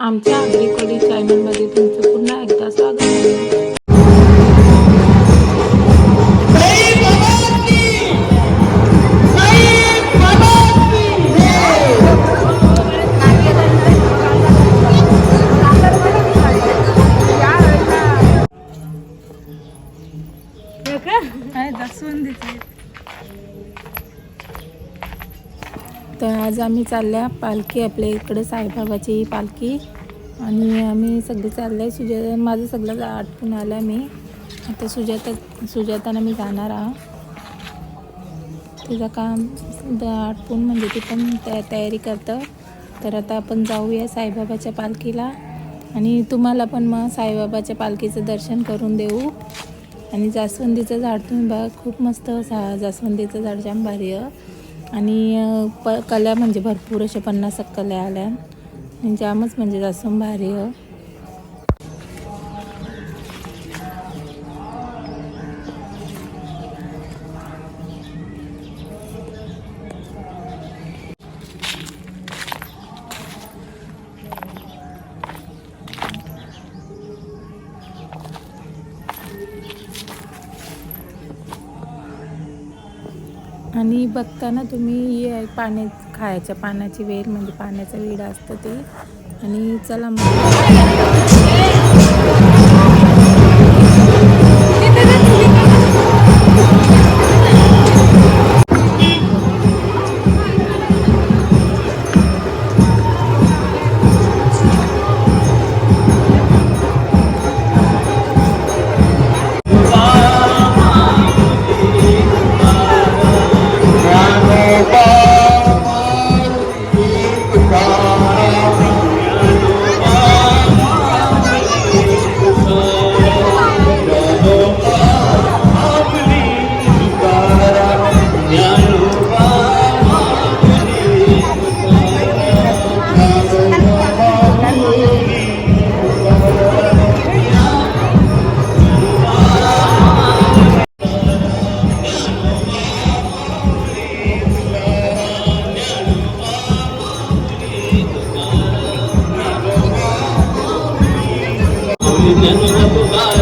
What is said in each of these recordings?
आमच्या अग्रिकॉली चॅनलमध्ये तुमचं पुन्हा एकदा स्वागत आहे. आम्ही चालल्या पालखी आपल्या इकडे साईबाबाची पालखी. आणि आम्ही सगळे चालले. सुजाता माझं सगळं आटपून आलं मी. आता सुजाता सुजाताना मी जाणार आहोत तिचं काम द- आटपून म्हणजे ती पण तया तयारी करतं. तर आता आपण जाऊया साईबाबाच्या पालखीला. आणि तुम्हाला पण मग साईबाबाच्या पालखीचं दर्शन करून देऊ. आणि जास्वंदीचं झाड तुम्ही बघा खूप मस्त सा जास्वंदीचं झाड जाम भारी आहे. आणि प कल्या म्हणजे भरपूर अशा पन्नास कल्या आल्या. आणि जामच म्हणजे जास्त भारी आहे. आणि बघताना तुम्ही हे पाण्या खायच्या पानाची वेल म्हणजे पाण्याचा वेळ असतं ते. आणि चला मग. não da bobagem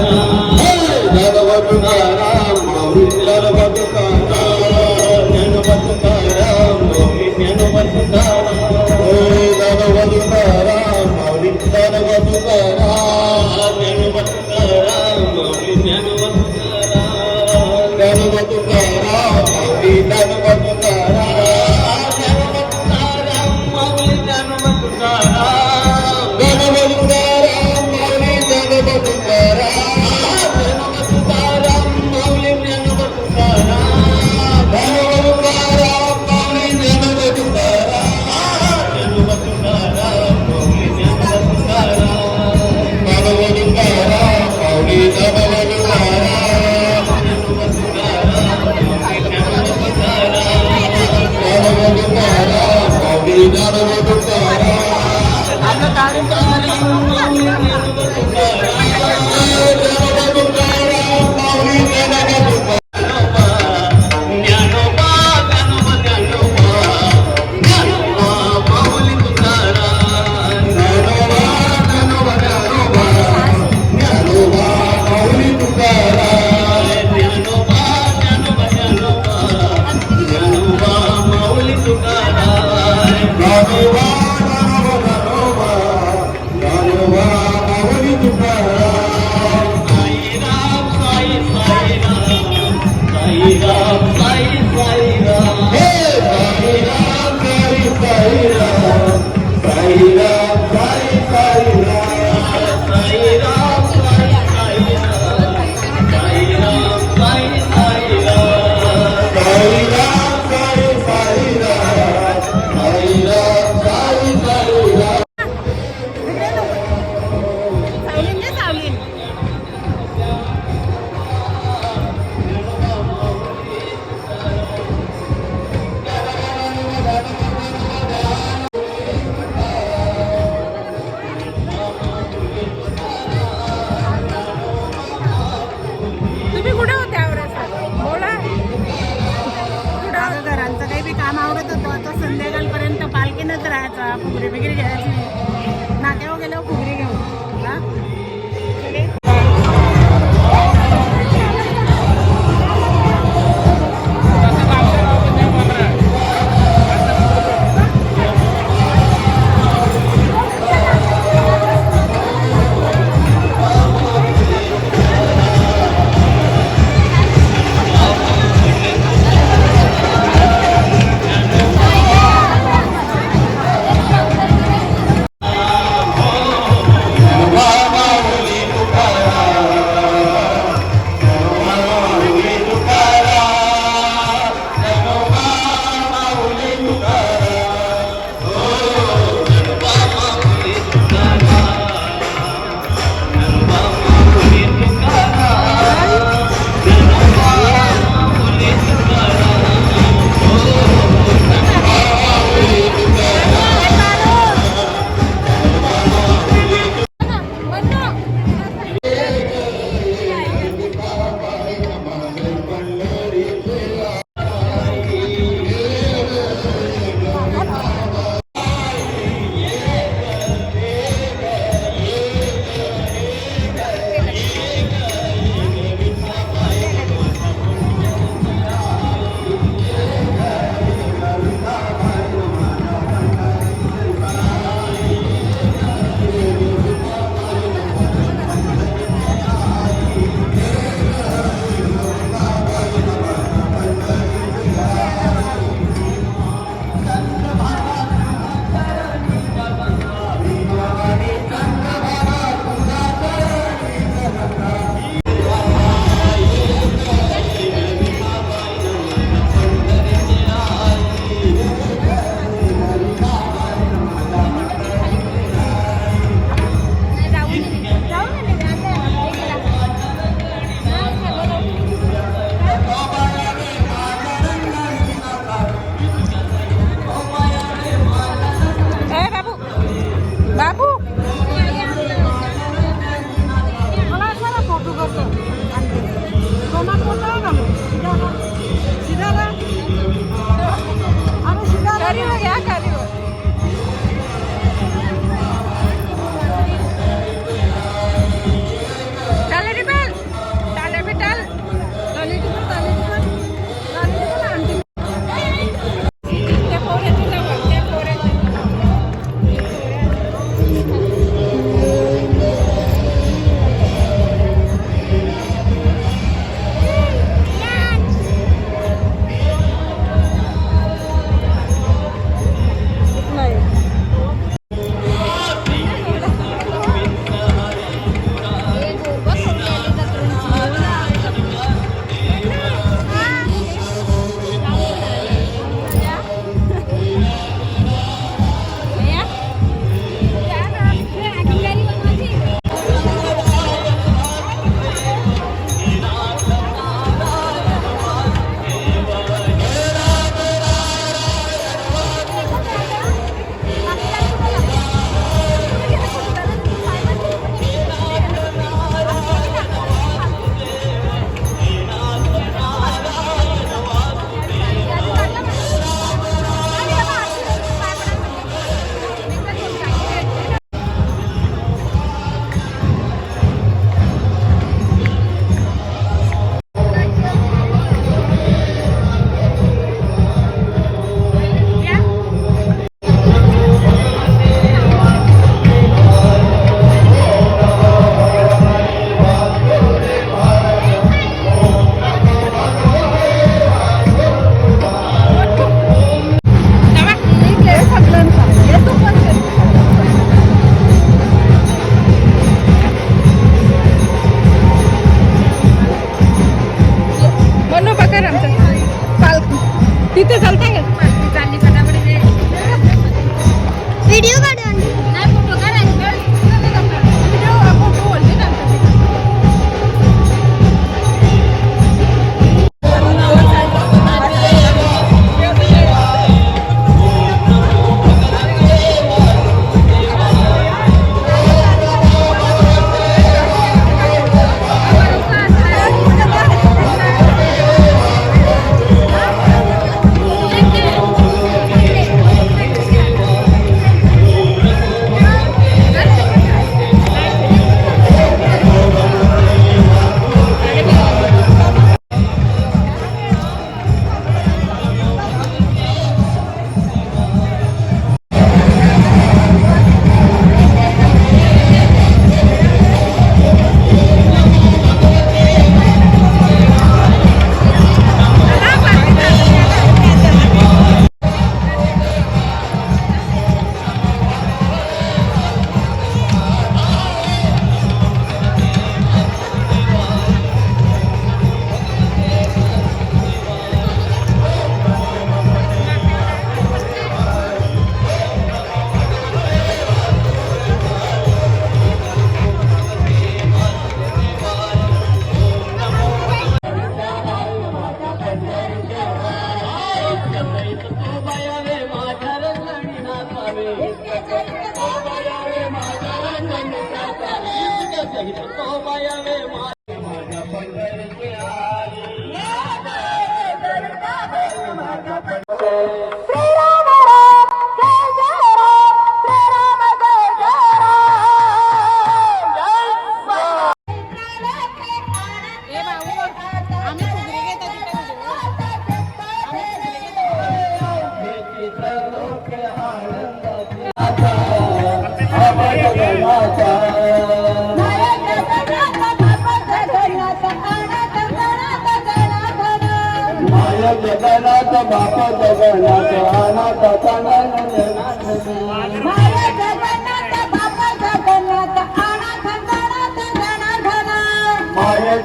होतो आता संध्याकाळपर्यंत पालखीनंच राहायचा फुगरे वगैरे घ्यायची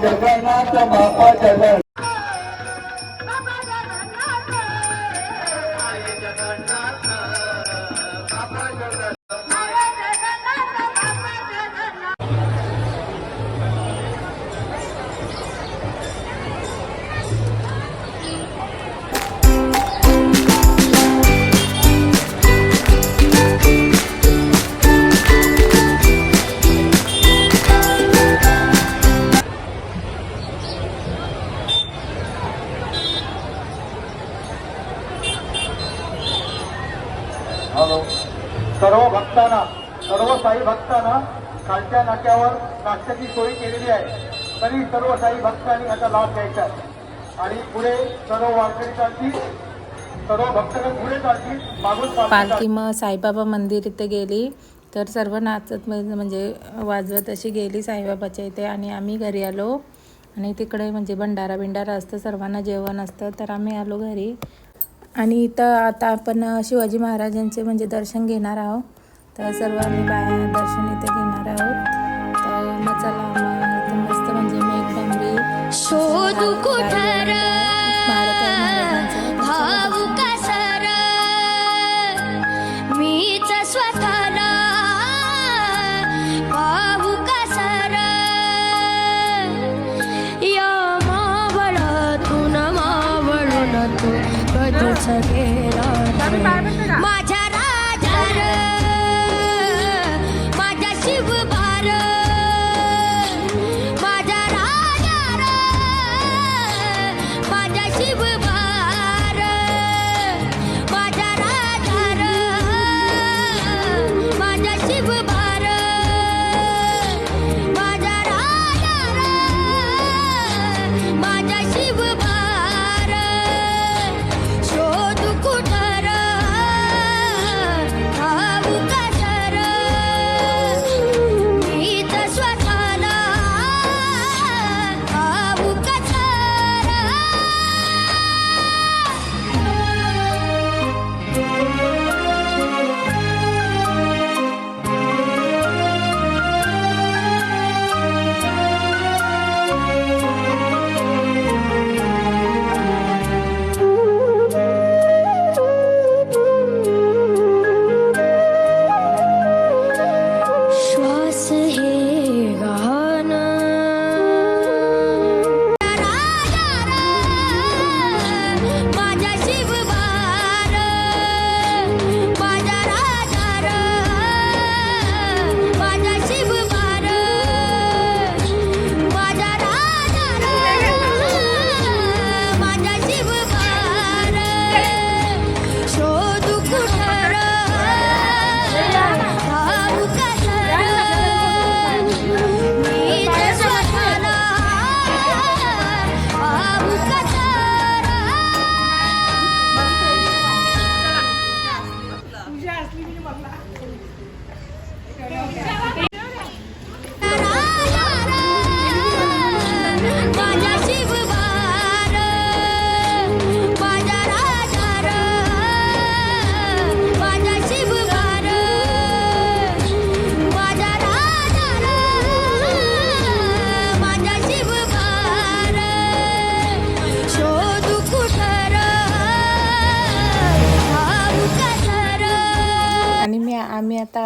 జగన్నాథ బాబా జగన్ सर्व भक्तांना सर्व साई भक्तांना खालच्या नाक्यावर नाश्त्याची सोय केलेली आहे. तरी सर्व साई भक्तांनी याचा लाभ घ्यायचा आहे. आणि पुढे सर्व वारकरी चालतील सर्व भक्तगण पुढे चालतील मागून पालखी मग साईबाबा मंदिर इथे गेली तर सर्व नाचत म्हणजे वाजवत अशी गेली साईबाबाच्या इथे आणि आम्ही घरी आलो. आणि तिकडे म्हणजे भंडारा बिंडारा असतं सर्वांना जेवण असतं तर आम्ही आलो घरी. आणि इथं आता आपण शिवाजी महाराजांचे म्हणजे दर्शन घेणार आहोत. तर सर्व आम्ही बाया दर्शन इथे कधीच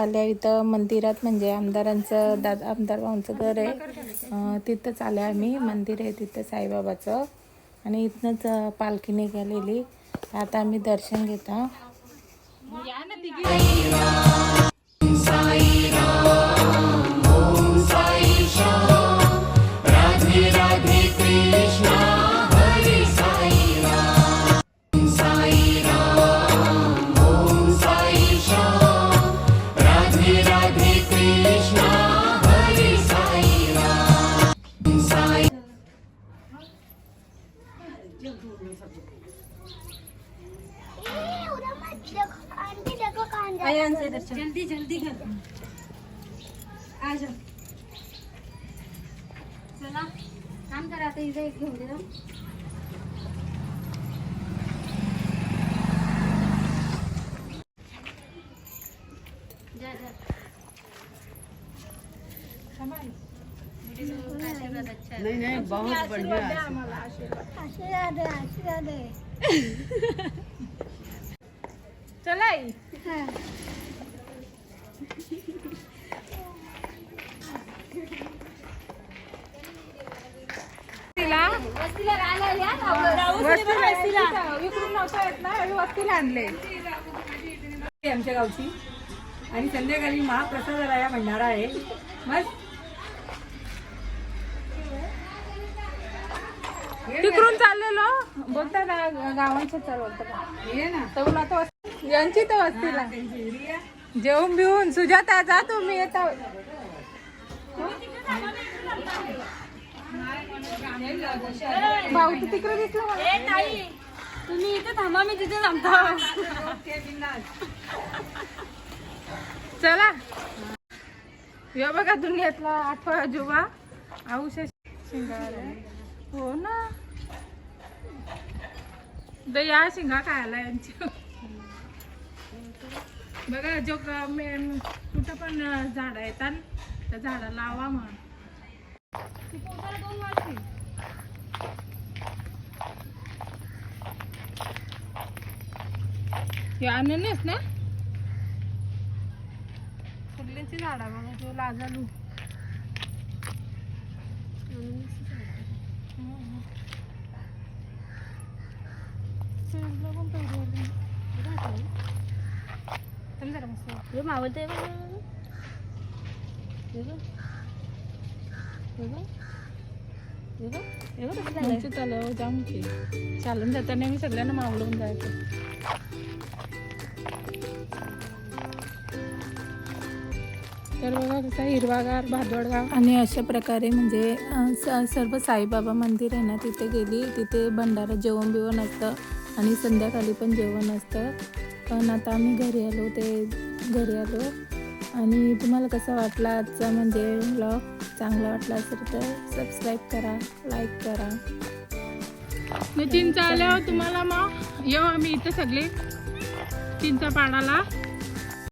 आल्या इथं मंदिरात म्हणजे आमदारांचं दादा आमदार भाऊंचं घर आहे. तिथंच आल्या आम्ही. मंदिर आहे तिथं साईबाबाचं. आणि इथनंच पालखीने पालखी निघालेली. आता आम्ही दर्शन घेता. जल्दी बहुत बढ़िया आशीर्वाद. आशीर्वाद. चला वस्तीला? आणले. आमच्या गावची. आणि संध्याकाळी महाप्रसादाला या भंडारा आहे. मस्त. बोलता ना गावांच्या चालवत यांची तर वस्तीला. जेवून बिवून. सुजाता जा तुम्ही येता. भाऊ तू तिकडे दिसला मला. तुम्ही इथे थांबा मी तिथे थांबतो. चला. या बघा दुनियातला आठवा आजोबा. आऊश शिंगार हो ना. दया या शिंगा खायला यांच्या. बघा जो कुठं पण झाड येतात त्या झाडं लावा मग हे अननस ना? फुल्यांची झाडा बघा तो लाजालू मावते आमची चालून जाताना मी सगळ्यांना मावळून जायचं तर बघा कसं हिरवागार भादोडगाव आणि अशा प्रकारे म्हणजे स- सर्व साईबाबा मंदिर आहे ना तिथे गेली. तिथे भंडारा जेवण बिवण असतं. आणि संध्याकाळी पण जेवण असतं. पण आता आम्ही घरी आलो ते घरी आलो. आणि तुम्हाला कसा वाटला आजचा म्हणजे ब्लॉग चांगला वाटला असेल तर सबस्क्राईब करा लाईक करा. मग चिंचा आल्यावर तुम्हाला मग येऊ आम्ही इथं सगळे. चिंचा पाडाला